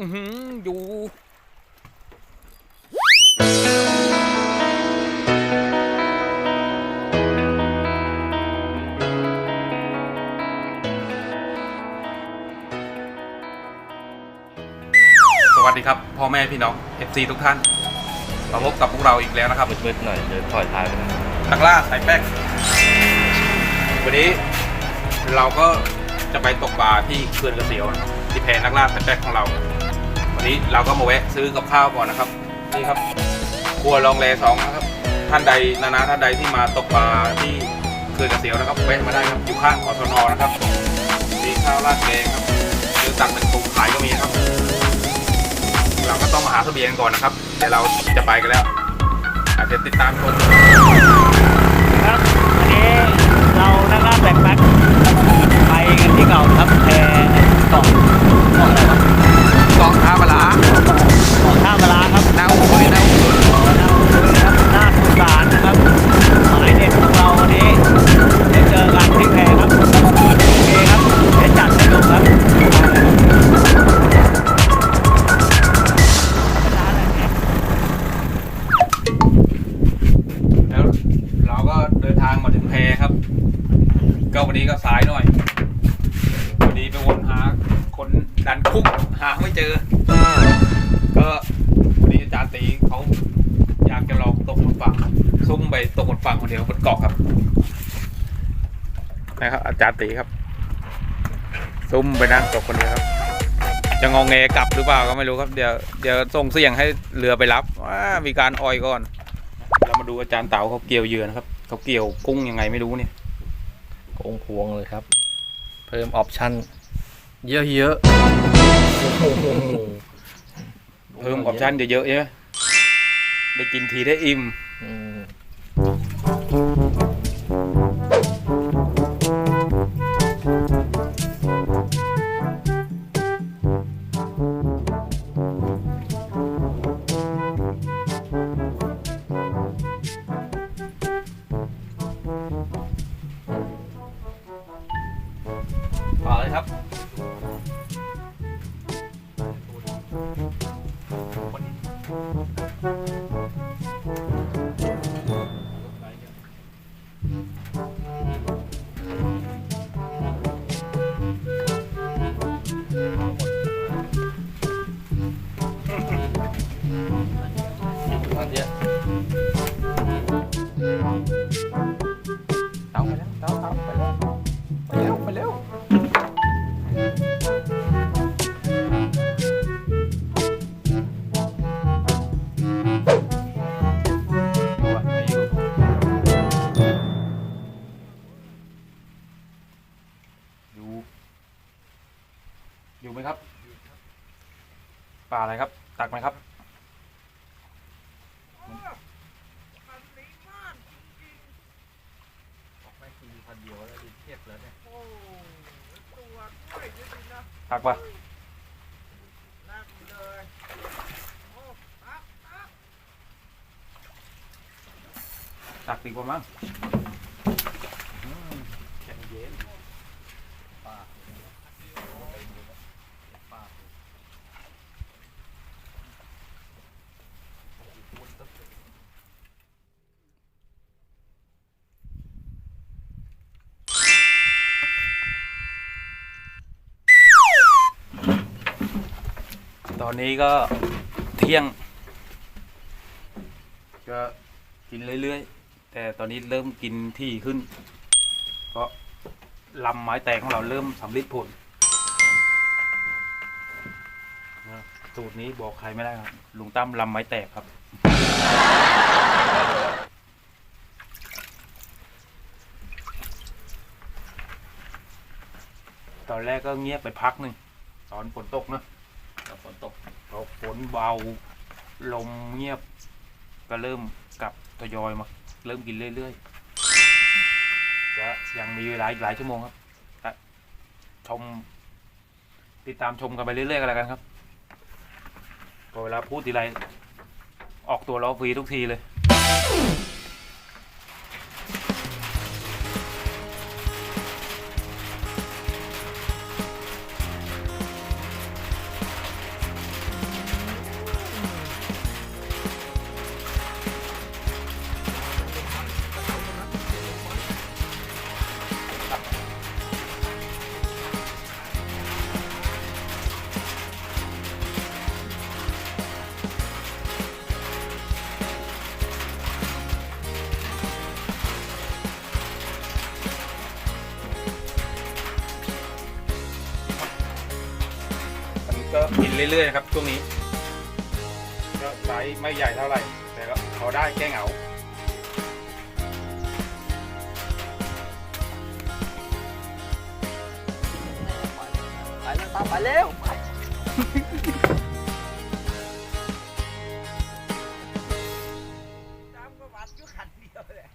อือหืออยู่สวัสดีครับ พ่อแม่พี่น้อง FC ทุกท่านมาพบกับพวกเราอีกแล้วนะครับ มืดๆหน่อยเดินถอยท้ายไปหน่อยนักล่าสายแป้งวันนี้เราก็จะไปตกปลาที่เขื่อนกระเสียวนะครับที่แพนักล่าสายแป้งของเราวั นนี้เราก็มาแวะซื้อกับข้าวก่อนนะครับนี่ครับครัวลองแลสองนะครับ ท่านใดนานาท่านใดที่มาตกปลาที่เขื่อนกระเสียวนะครับแวะมาได้ครับอยู่ข้างขอทนนะครับมีข้าวราดแกงครับหรือสั่งเป็นถุงขายก็มีครับ เราก็ต้องมาหาเสบียงก่อนนะครับเดี๋ยวเราจะไปกันแล้วอาจจะติดตามชมครับวันนี้เรานักล่าแบกแบ็คไปกันที่เก่าครับแพเกาะเกาะอะไรครับกองท่าปลาเกาะท่ามาลาครับแนวโอ้ยแนวเกา นะครับ อาจารย์ตีครับซุ่มไปนั่งตกคนเดียวครับ จะงองแงกลับหรือเปล่าก็ไม่รู้ครับเดี๋ยวเดี๋ยวส่งเสียงให้เรือไปรับว่ามีการออยก่อน เรามาดูอาจารย์เต๋าเขาเกี่ยวเหยื่อนะครับเขาเกี่ยวกุ้งยังไงไม่รู้เนี่ยโค้งพวงเลยครับ เพิ่มออปชั่นเยอะเพิ่มออปชั่นเยอะๆใช่ไหมได้กินทีได้อิ่มๆอืม ตักปะตักดีกว่ามั้งอืมแข็งเย็น ตอนนี้ก็เที่ยง ก็กินเรื่อยๆ แต่ตอนนี้เริ่มกินที่ขึ้น เพราะลำไม้แตกของเราเริ่มสำลิดผลนะสูตรนี้บอกใครไม่ได้ครับ ลุงตั้มลำไม้แตกครับ ตอนแรกก็เงียบไปพักหนึ่งตอนฝนตกเนอะ นตกพอฝนเบา ลมเงียบ ก็เริ่มกลับทยอยมา เริ่มกินเรื่อยๆจะยังมีเวลาอีกหลายชั่วโมงครับแต่ชม ติดตามชมกันไปเรื่อยๆกันแล้วกันครับพอเวลาพูดทีไรออกตัวล้อฟรีทุกทีเลย เรื่อยๆนะครับช่วงนี้ก็ไซส์ไม่ใหญ่เท่าไหร่ แต่ก็พอได้แก้เหงาไปแล้วตามไปเร็วไปตามก็วัดอยู่ขันเดียวเลย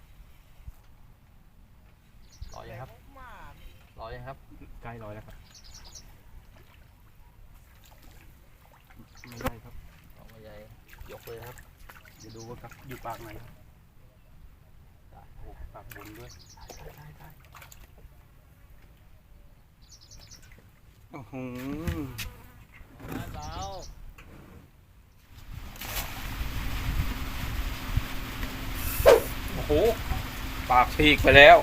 รอยังครับ รอยังครับใกล้ร้อยแล้วครับไม่ได้ครับ รอมาใหญ่ยก เลยครับเดี๋ยวดูว่าครับอยู่ปากไหนโอ้ปากบนด้วยโอ้โหเราโอ้โห ปากฉีกไปแล้ว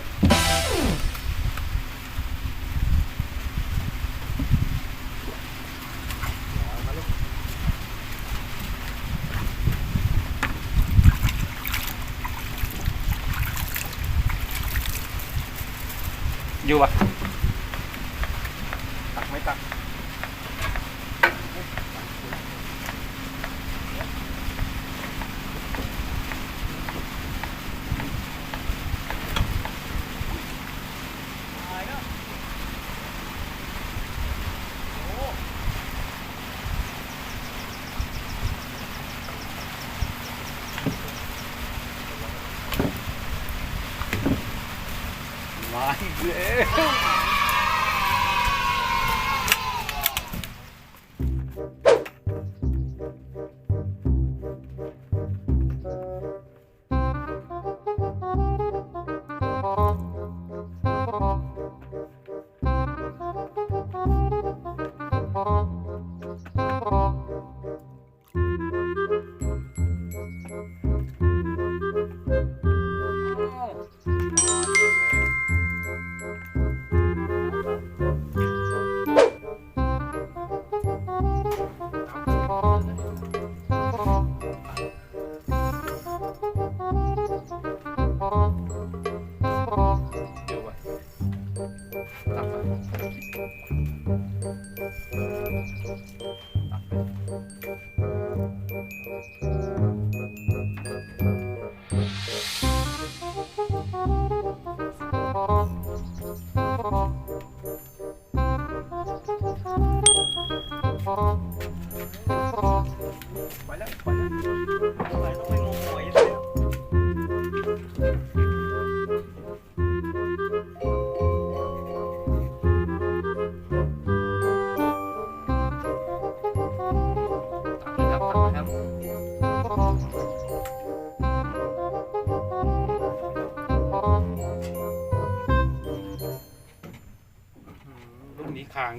อยู่ปะตักไม่ตัก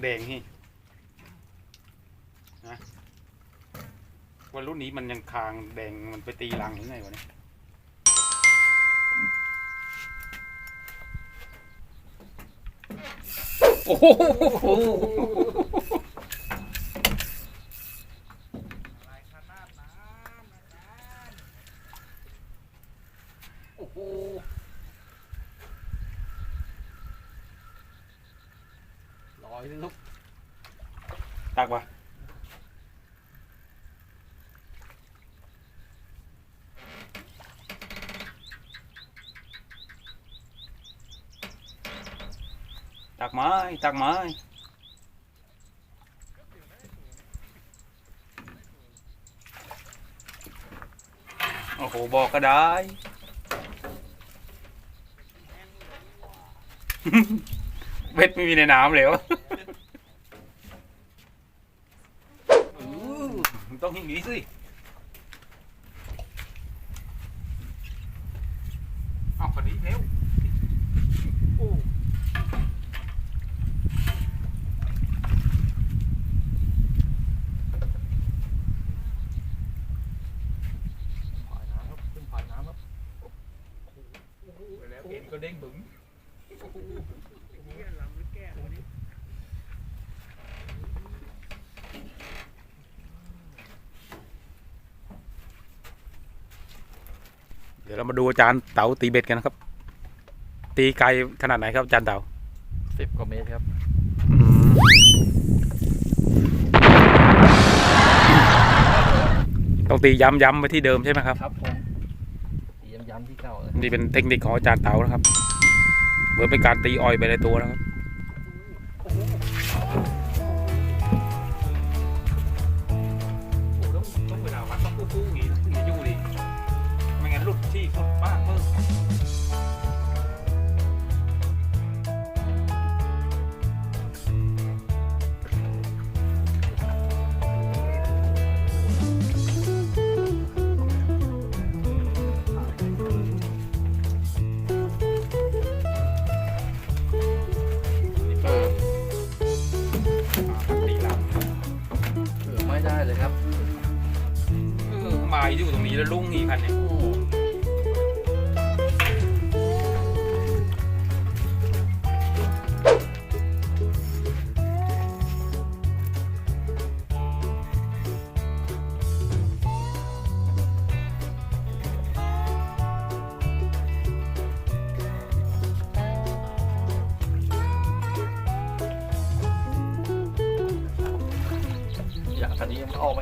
แดงนี่นะวันรุ่นนี้มันยังคางแดงมันไปตีรังหรือไงวะเนี่ยโอ้โหโอ้โห รอให้ลูก ตักวะตักไม้ ตักไม้โอ้โห บอกก็ได้ เบ็ดไม่มีในน้ำแล้วอืมมันต้องอย่างนี้สิเอาคนนี้เร็วโอ้ ก็เด้งบึ้งเดี๋ยวเรามาดูอาจารย์เต๋าตีเบ็ดกันนะครับ ตีไกลขนาดไหนครับอาจารย์เต๋าสิบกว่าเมตรครับ ต้องตีย้ำๆไปที่เดิมใช่ไหมครับ ครับผม ย้ำที่เก่าเลย นี่เป็นเทคนิคของอาจารย์เต๋านะครับ เหมือนเป็นการตีออยไปในตัวนะครับ อยู่ตรงนี้แล้วลุ่งอีกคันเนี่ยอันนี้ยังออกไหม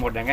หมดยังไง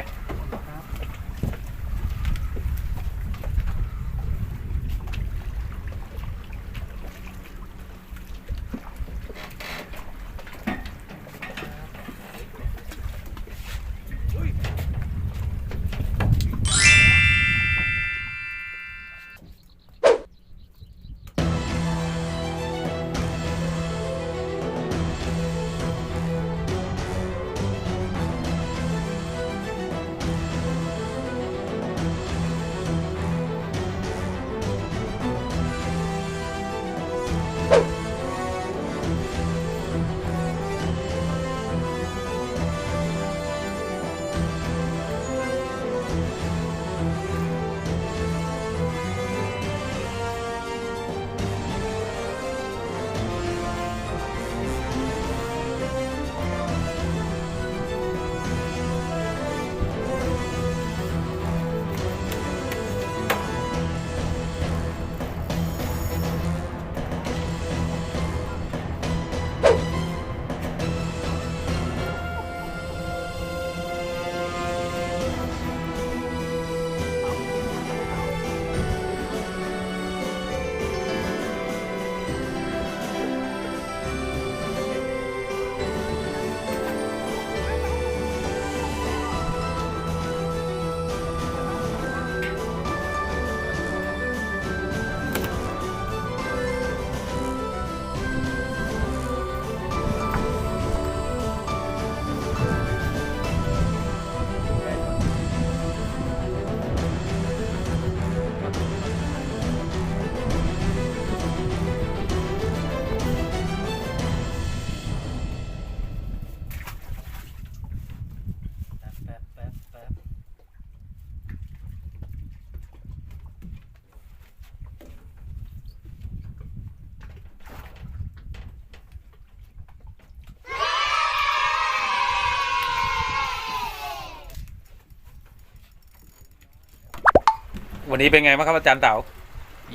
วันนี้เป็นไงบ้างครับอาจารย์เต๋า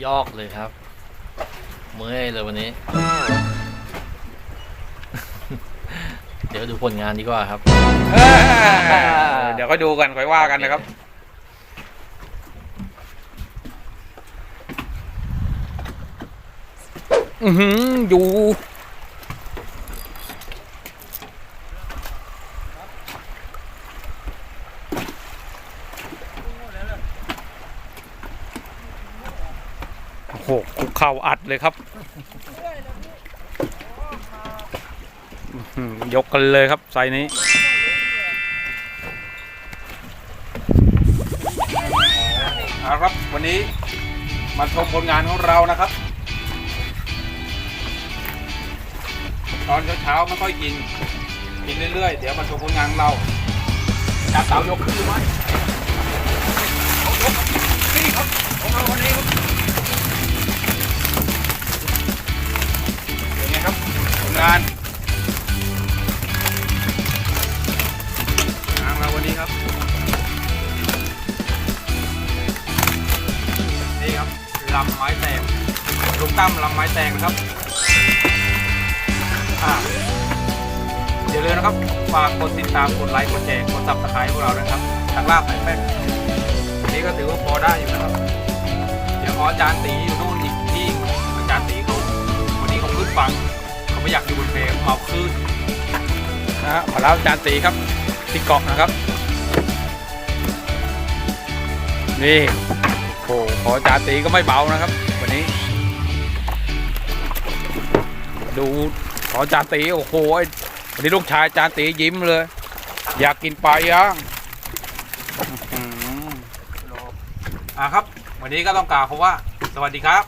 ยอกเลยครับ เมื่อยเลยวันนี้ เดี๋ยวดูผลงานดีกว่าครับ เอ้ยเดี๋ยวก็ดูกันค่อยว่ากันนะครับ อือหืออยู่ หคุกเข่าอัดเลยครับ ยกกันเลยครับไซนี้เอาครับวันนี้มาชมผลงานของเรานะครับ ตอนเช้าๆไม่ค่อยกิน กินเรื่อยๆ เดี๋ยวมาชมผลงานของเราจับเตายกขึ้นไหมยกครับนี่ครับของเราวันนี้ มลำไม้แตกนะครับอย่าลืมนะครับฝากกดติดตามกดไลค์กดแชร์กดซับสไครต์พวกเรานะครับทางลาบสายแป้นวันนี้ก็ถือว่าพอได้อยู่นะครับ เดี๋ยวขออาจารย์ตีอยู่นู่นอีกที่อาจารย์ตีเขาวันนี้เขาขึ้นฟังเขาไม่อยากอยู่บนเพลงเมาคลื่นนะฮะขอล้วอาจารย์ตีครับที่เกาะนะครับนี่โอ้โหขอจ่าตีก็ไม่เบานะครับ ดูขอจานตีโอ้โหวันนี้ลูกชายจานตียิ้มเลย อยากกินปลาย่างอ่าครับ วันนี้ก็ต้องกล่าวคำว่า สวัสดีครับ